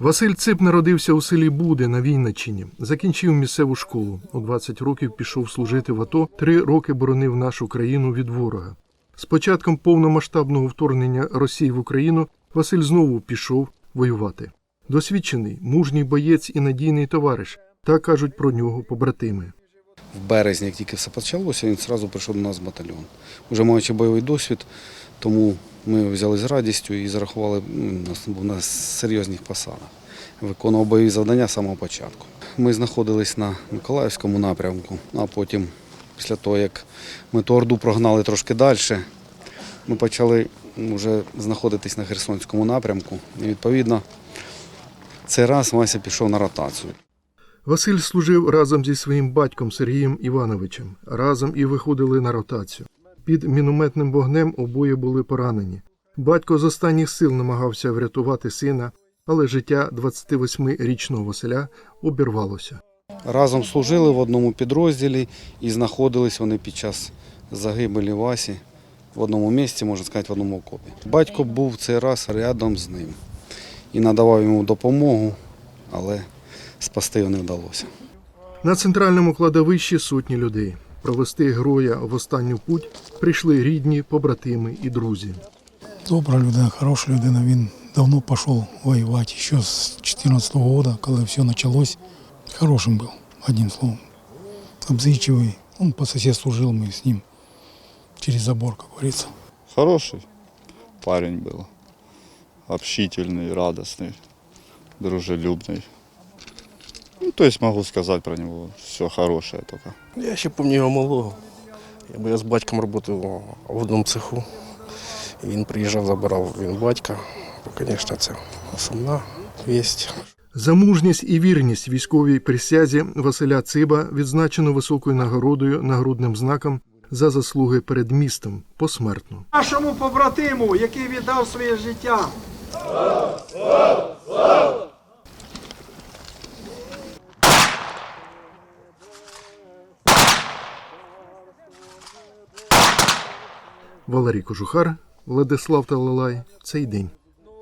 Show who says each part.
Speaker 1: Василь Цип народився у селі Буде на Вінниччині. Закінчив місцеву школу. У 20 років пішов служити в АТО, три роки боронив нашу країну від ворога. З початком повномасштабного вторгнення Росії в Україну Василь знову пішов воювати. Досвідчений, мужній боєць і надійний товариш. Так кажуть про нього побратими.
Speaker 2: В березні, як тільки все почалося, він одразу прийшов до нас в батальйон. Уже маючи бойовий досвід, тому ми взяли з радістю і зарахували нас був на серйозних посадах. Виконував бойові завдання з самого початку. Ми знаходились на Миколаївському напрямку, а потім, після того, як ми ту орду прогнали трошки далі, ми почали вже знаходитись на Херсонському напрямку. І відповідно, цей раз Вася пішов на ротацію.
Speaker 1: Василь служив разом зі своїм батьком Сергієм Івановичем. Разом і виходили на ротацію. Під мінометним вогнем обоє були поранені. Батько з останніх сил намагався врятувати сина, але життя 28-річного Василя обірвалося.
Speaker 2: Разом служили в одному підрозділі і знаходились вони під час загибелі Васі в одному місці, можна сказати, в одному окопі. Батько був цей раз рядом з ним і надавав йому допомогу, але спасти його не вдалося.
Speaker 1: На центральному кладовищі сотні людей. Провести героя в останню путь прийшли рідні, побратими і друзі.
Speaker 3: Добра людина, хороша людина. Він давно пішов воювати, ще з 2014 року, коли все почалось. Хорошим був, одним словом. Обзичивый. Он по соседству жил, мы с ним через забор, как говорится.
Speaker 4: Хороший парень был. Общительный, радостный, дружелюбный. Ну, то есть могу сказать про него все хорошее только.
Speaker 5: Я ще пам'ятаю його малого. Я- Бо я з батьком працював в одному цеху. І він приїжджав, забирав він батька. То, Звісно, це сумна вість.
Speaker 1: За мужність і вірність військовій присязі Василя Циба відзначено високою нагородою нагрудним знаком за заслуги перед містом посмертно.
Speaker 6: нашому побратиму, який віддав своє життя.
Speaker 1: Валерій Кожухар, Владислав Талалай. Цей день.